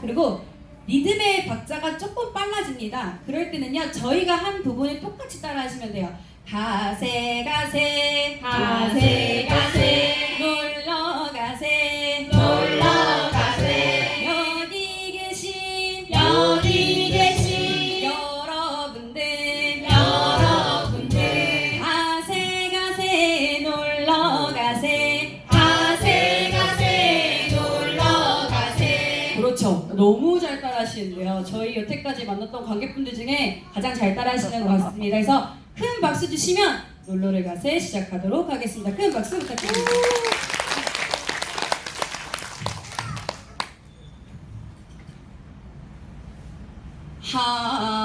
그리고 리듬의 박자가 조금 빨라집니다. 그럴 때는요, 저희가 한 부분을 똑같이 따라 하시면 돼요. 가세, 가세, 가세, 그렇죠. 너무 잘 따라하시는데요. 저희 여태까지 만났던 관객분들 중에 가장 잘 따라하시는 것 같습니다. 그래서 큰 박수 주시면 놀러를 가세 시작하도록 하겠습니다. 큰 박수 부탁드립니다. 하